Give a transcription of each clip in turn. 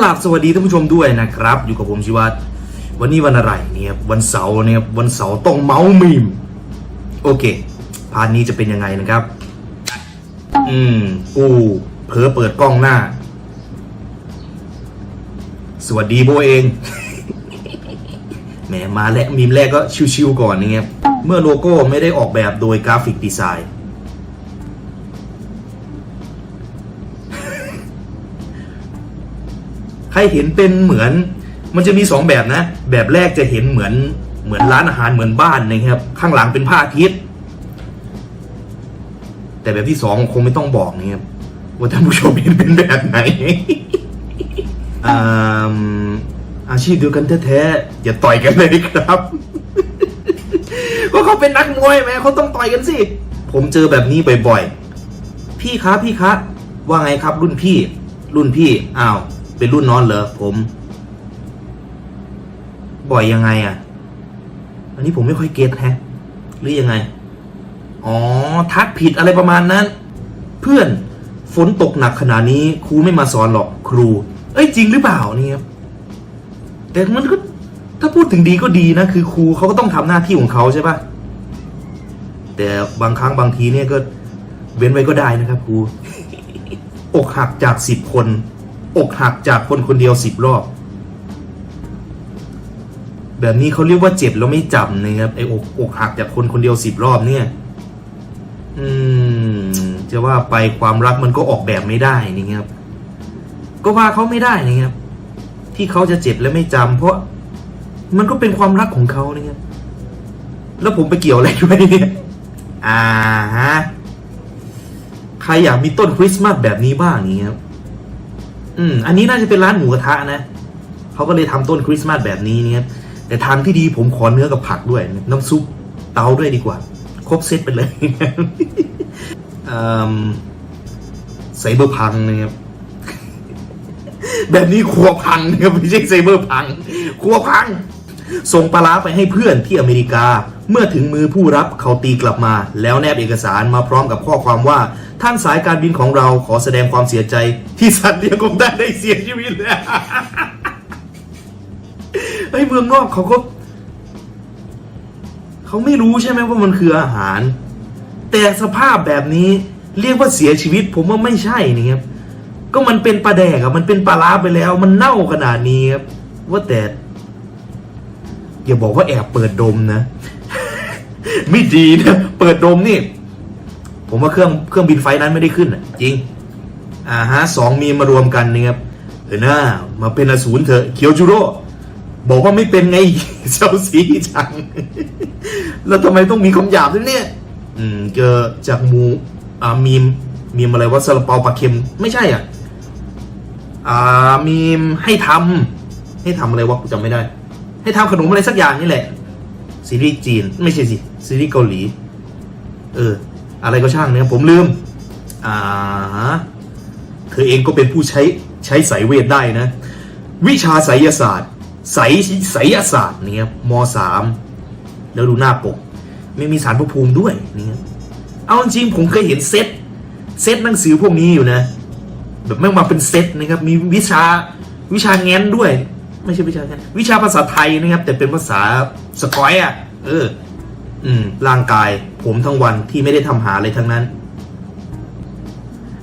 หลับสวัสดีท่านผู้ชมด้วยนะครับ อยู่กับผมชิวัตวันนี้วันอะไรเนี่ยวันเสาร์เนี่ยวันเสาร์ต้องเมาส์มีม โอเคพาร์ทนี้จะเป็นยังไงนะครับ อืมกูเผลอเปิดกล้องหน้า สวัสดีโบเองแหมมาแล้วมีมแรกก็ชิวๆก่อนนะครับเมื่อโลโก้ไม่ได้ออกแบบโดยกราฟิกดีไซน์ ใครเห็นเป็นเหมือน มันจะมีสองแบบนะ แบบแรกจะเห็นเหมือนเหมือนร้านอาหารเหมือนบ้านนะครับ ข้างหลังเป็นผ้าอาทิตย์แต่แบบที่สองคงไม่ต้องบอกนะครับว่าท่านผู้ชมเห็นเป็นแบบไหนอ่าอาชีพเดียวกันแท้ๆอย่าต่อยกันเลยครับ ก็เขาเป็นนักมวยแม่เขาต้องต่อยกันสิ ผมเจอแบบนี้บ่อยๆ พี่คะพี่คะ ว่าไงครับรุ่นพี่ รุ่นพี่ อ้าว เป็นรุ่นน้องเหรอผม บ่อยยังไงอะ อันนี้ผมไม่ค่อยเก็ตแฮะ หรือยังไง อ๋อ ทักผิดอะไรประมาณนั้น เพื่อนฝนตกหนักขนาดนี้ครูไม่มาสอนหรอกครู เอ้ยจริงหรือเปล่านี่ครับแต่มันก็ถ้าพูดถึงดีก็ดีนะ คือครูเขาก็ต้องทำหน้าที่ของเขาใช่ปะแต่บางครั้งบางทีเนี่ยก็เว้นไว้ก็ได้นะครับครูอกหักจากสิบคน อกหักจากคนคนเดียวสิบรอบ แบบนี้เขาเรียกว่าเจ็บแล้วไม่จำนะครับไอ้อกอกหักจากคนคนเดียวสิบรอบเนี่ย อืม จะว่าไปความรักมันก็ออกแบบไม่ได้นี่ครับ ก็ว่าเขาไม่ได้นะครับ ที่เขาจะเจ็บและไม่จำเพราะมันก็เป็นความรักของเขานะครับ แล้วผมไปเกี่ยวอะไรด้วยเนี่ยอ่าฮะใครอยากมีต้นคริสต์มาสแบบนี้บ้างอย่ครับ อืม อันนี้น่าจะเป็นร้านหมูกระทะนะเขาก็เลยทำต้นคริสต์มาสแบบนี้เนี่ยแต่ทางที่ดีผมขอเนื้อกับผักด้วย น้ำซุปเตาด้วยดีกว่า ครบเซตไปเลยอืมไซเบอร์พังนะครับแบบนี้ครัวพังนะครับไม่ใช่ไซเบอร์พัง ครัวพัง ส่งปลาร้าไปให้เพื่อนที่อเมริกา เมื่อถึงมือผู้รับเขาตีกลับมา แล้วแนบเอกสารมาพร้อมกับข้อความว่า ท่านสายการบินของเราขอแสดงความเสียใจ ที่สัตว์เลี้ยงของท่านได้เสียชีวิตแล้วเฮ้เมืองนอกเขาก็เขาไม่รู้ใช่ไหมว่ามันคืออาหาร แต่สภาพแบบนี้เรียกว่าเสียชีวิต ผมว่าไม่ใช่นี่ครับก็มันเป็นปลาแดกอะมันเป็นปลาล้าไปแล้ว มันเน่าขนาดนี้ครับว่าแต่อย่าบอกว่าแอบเปิดดมนะ ไม่ดีนะเปิดดมนี่ ผมว่าเครื่องเครื่องบินไฟนั้นไม่ได้ขึ้นจริง อ่าฮะสองมีมารวมกันนะครับเออหน้ามาเป็นอสูรเถอะเคียวจูโร่บอกว่าไม่เป็นไงเจ้าสีจัง แล้วทำไมต้องมีคำหยาบด้วยเนี่ย อืมเจอจากมูอ่ามีมมีมอะไรว่าซาลาเปาปลาเค็มไม่ใช่อะ อ่ามีมให้ทำให้ทำอะไรวะกูจำไม่ได้ ให้ทำขนมอะไรสักอย่างนี่แหละซีรีส์จีนไม่ใช่สิ ซีรีส์เกาหลี เออ อะไรก็ช่างเนี่ยผมลืม อ่าฮะเธอเองก็เป็นผู้ใช้ใช้สายเวทได้นะ วิชาไสยศาสตร์ไสยไสยศาสตร์เนี่ยมสามแล้วดูหน้าปกไม่มีสารพระภูมิด้วยเนี่ยเอาจริงผมเคยเห็นเซตเซตหนังสือพวกนี้อยู่นะ แบบแม่งมาเป็นเซตนะครับ มีวิชาวิชาแง้นด้วย ไม่ใช่วิชาแง้นวิชาภาษาไทยนะครับ แต่เป็นภาษาสกอยอะ เออ อืม ร่างกาย ผมทั้งวันที่ไม่ได้ทำหาอะไรทั้งนั้น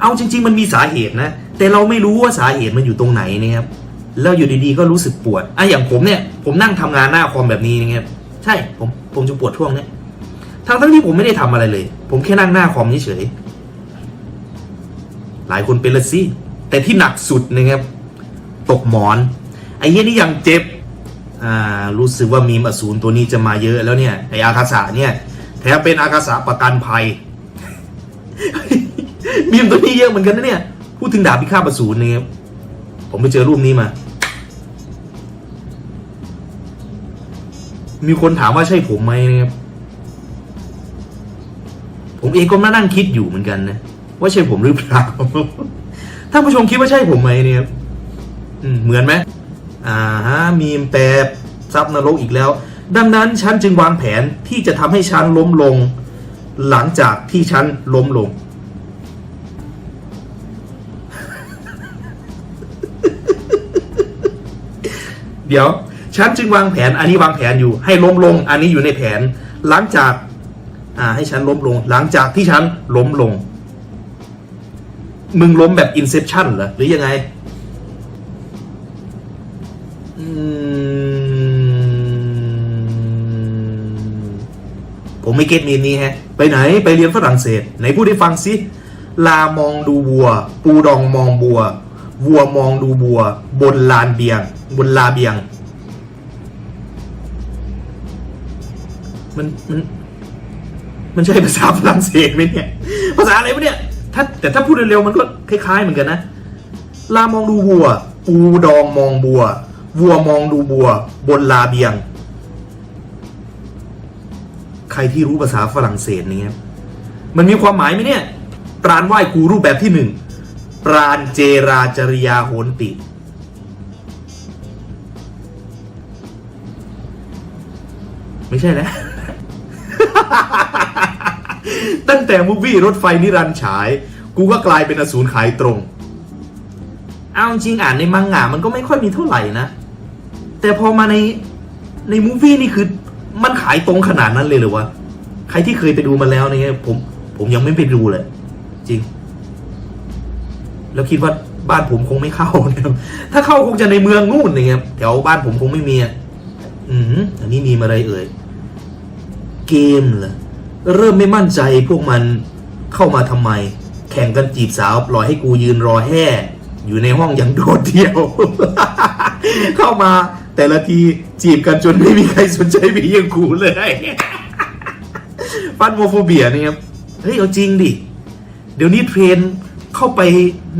เอาจริง ๆ มันมีสาเหตุนะ แต่เราไม่รู้ว่าสาเหตุมันอยู่ตรงไหนนะครับ แล้วอยู่ดีๆก็รู้สึกปวดอะอย่างผมเนี่ย ผมนั่งทำงานหน้าคอมแบบนี้นะครับ ใช่ ผม ผมจะปวดช่วงเนี้ยทั้งทั้งๆที่ผมไม่ได้ทำอะไรเลย ผมแค่นั่งหน้าคอมเฉยหลายคนเป็นละสิแต่ที่หนักสุดนะครับ ตกหมอน ไอ้เหี้ยนี่ยังเจ็บ อ่ารู้สึกว่ามีมอสูรตัวนี้จะมาเยอะแล้วเนี่ยไออาคาสะเนี่ยแถมเป็นอาคาสะประกันภัย มีมตัวนี้เยอะเหมือนกันนะเนี่ย พูดถึงดาบพิฆาตอสูรเนี่ยผมไปเจอรูปนี้มา มีคนถามว่าใช่ผมไหมนะครับผมเองก็มานั่งคิดอยู่เหมือนกันนะ ว่าใช่ผมหรือเปล่า ถ้าผู้ชมคิดว่าใช่ผมไหมเนี่ยครับเหมือนไหม อ่าฮะมีมแปรซับนรกอีกแล้ว ดังนั้นฉันจึงวางแผนที่จะทำให้ฉันล้มลง หลังจากที่ฉันล้มลง เดี๋ยว ฉันจึงวางแผนอันนี้วางแผนอยู่ให้ล้มลง อันนี้อยู่ในแผน หลังจากอ่าให้ฉันล้มลง หลังจากที่ฉันล้มลง มึงล้มแบบอินเซ t ชันเหรอหรือยังไง ผมไม่เก็ตมีนี้ฮะ ไปไหนไปเรียนฝรั่งเศส ไหนพูดให้ฟังสิลามองดูวัว ปูดองมองบัว วัวมองดูบัว บนลานเบียง บนลาเบียง มันมันมันใช่ภาษาฝรั่งเศสไหมเนี่ย ภาษาอะไรวะเนี่ย ถ้าแต่ถ้าพูดเร็วๆมันก็คล้ายๆเหมือนกันนะ ลามองดูวัว ปูดองมองบัว วัวมองดูบัว บนลาเบียง ใครที่รู้ภาษาฝรั่งเศสนี่มันมีความหมายไหมเนี่ย ปราณไหว้ครูรูปแบบที่หนึ่งปราณเจราจริยาโหนติ ไม่ใช่แล้ว ตั้งแต่มูฟวี่รถไฟนิรันดร์ฉาย กูก็กลายเป็นอสูรขายตรง เอาจริงอ่านในมังงะมันก็ไม่ค่อยมีเท่าไหร่นะ แต่พอมาในในมูฟวี่นี่คือ มันขายตรงขนาดนั้นเลยหรือวะใครที่เคยไปดูมาแล้วเนี่ยผม ผมยังไม่ไปดูเลย จริง แล้วคิดว่าบ้านผมคงไม่เข้านะครับถ้าเข้าคงจะในเมืองนู่นเนี่ยแถวบ้านผมคงไม่มีอืมอันนี้มีมาอะไรเอ่ย เกมเหรอเริ่มไม่มั่นใจพวกมันเข้ามาทำไม แข่งกันจีบสาวปล่อยให้กูยืนรอแห่อยู่ในห้องอย่างโดดเดี่ยว เข้ามา แต่ละทีจีบกันจนไม่มีใครสนใจผีอย่างกูเลยฟันโมโฟเบียเนี่ยครับเฮ้ยเอาจริงดิ เดี๋ยวนี้เทรนเข้าไป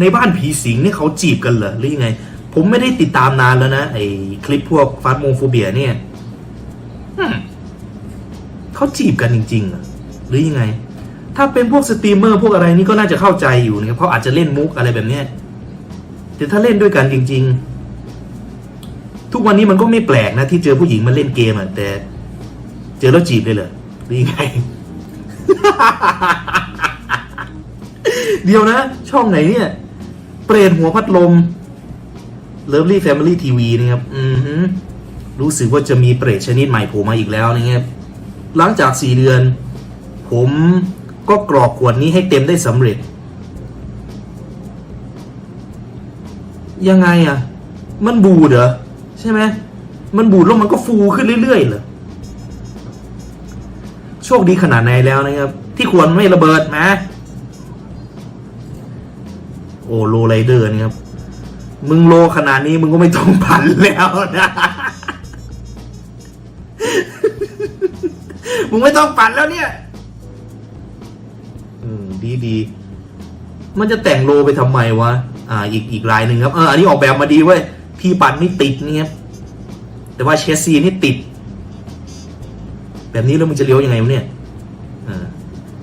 ในบ้านผีสิงนี่เขาจีบกันเหรอหรือยังไง ผมไม่ได้ติดตามนานแล้วนะไอ้คลิปพวกฟันโมโฟเบียเนี่ยเขาจีบกันจริงๆหรอหรือยังไง ถ้าเป็นพวกสตรีมเมอร์พวกอะไรนี่ก็น่าจะเข้าใจอยู่นะครับเพราะอาจจะเล่นมุกอะไรแบบเนี้ยแต่ถ้าเล่นด้วยกันจริง ๆ ทุกวันนี้มันก็ไม่แปลกนะที่เจอผู้หญิงมาเล่นเกมอะแต่ เจอแล้วจีบเลยเหรอหรือยังไง เดียวนะ ช่องไหนเนี่ย เปรตหัวพัดลม Lovely Family TV นะครับ อือหือรู้สึกว่าจะมีเปรตชนิดใหม่โผล่มาอีกแล้วนะครับหลังจากสี่เดือน ผมก็กรอกขวดนี้ให้เต็มได้สำเร็จ ยังไงอะ มันบูดเหรอ ใช่ไหมมันบูดล้วมันก็ฟูขึ้นเรื่อยๆเหรอโชคดีขนาดไหนแล้วนะครับ ที่ขวดไม่ระเบิดนะโอ้โลไรเดอร์นะครับ มึงโลขนาดนี้มึงก็ไม่ต้องพันแล้วนะมึงไม่ต้องปั่นแล้วเนี่ย อืม ดีดี มันจะแต่งโลไปทำไมวะ อ่า อีกอีกลายหนึ่งครับ เออ อันนี้ออกแบบมาดีเว้ย ที่ปั่นไม่ติดเนี่ยแต่ว่าเชสซีนี่ติด แบบนี้แล้วมึงจะเลี้ยวยังไงวะเนี่ย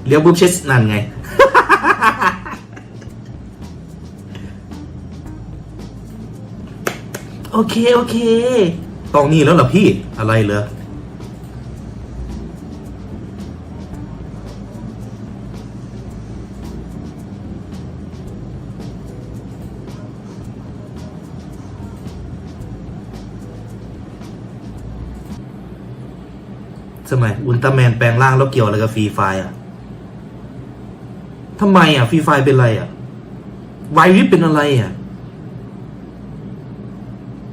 เลี้ยวบุ๊บเชสนั่นไง โอเค โอเคต้องนี้แล้วเหรอพี่อะไรเหรอ สมัยอุลตร้าแมนแปลงร่างแล้วเกี่ยวอะไรกับฟรีไฟอะทำไมอะฟรีไฟเป็นอะไรอะไวริสเป็นอะไรอะ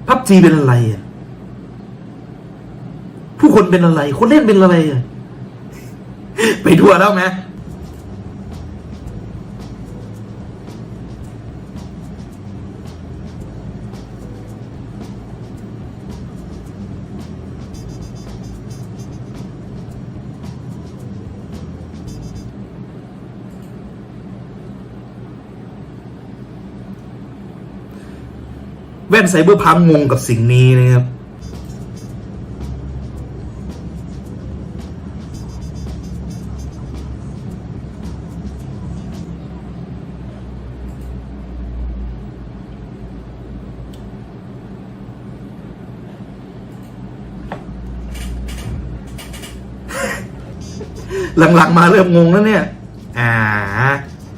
พับจีเป็นอะไรอะผู้คนเป็นอะไร คนเล่นเป็นอะไรอะไปทั่วแล้วไหม แว่นไซเบอร์พังงงกับสิ่งนี้นะครับ หลังๆมาเริ่มงงแล้วเนี่ย อ่า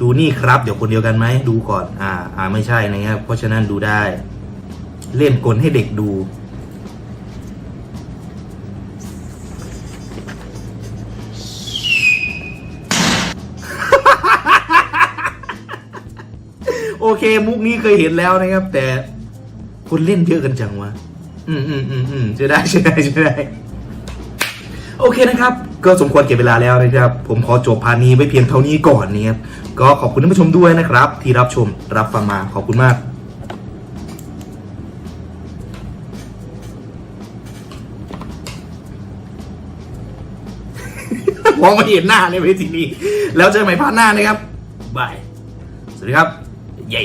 ดูนี่ครับ เดี๋ยวคนเดียวกันไหม ดูก่อน อ่า อ่าไม่ใช่นะครับ เพราะฉะนั้นดูได้ เล่นกลให้เด็กดู โอเค มุกนี้เคยเห็นแล้วนะครับ แต่คนเล่นเยอะกันจังวะ อืมอืมอืมอืมจะได้ใช่ได้ช่ได้ โอเคนะครับ ก็สมควรเก็บเวลาแล้วนะครับ ผมขอจบพานี้ไว้เพียงเท่านี้ก่อนเนะครับ ก็ขอบคุณท่านผู้ชมด้วยนะครับ ที่รับชมรับฟังมาขอบคุณมาก มองไม่เห็นหน้าในเวทีนี้ แล้วเจอใหม่พาร์ทหน้านะครับบาย สวัสดีครับ เย้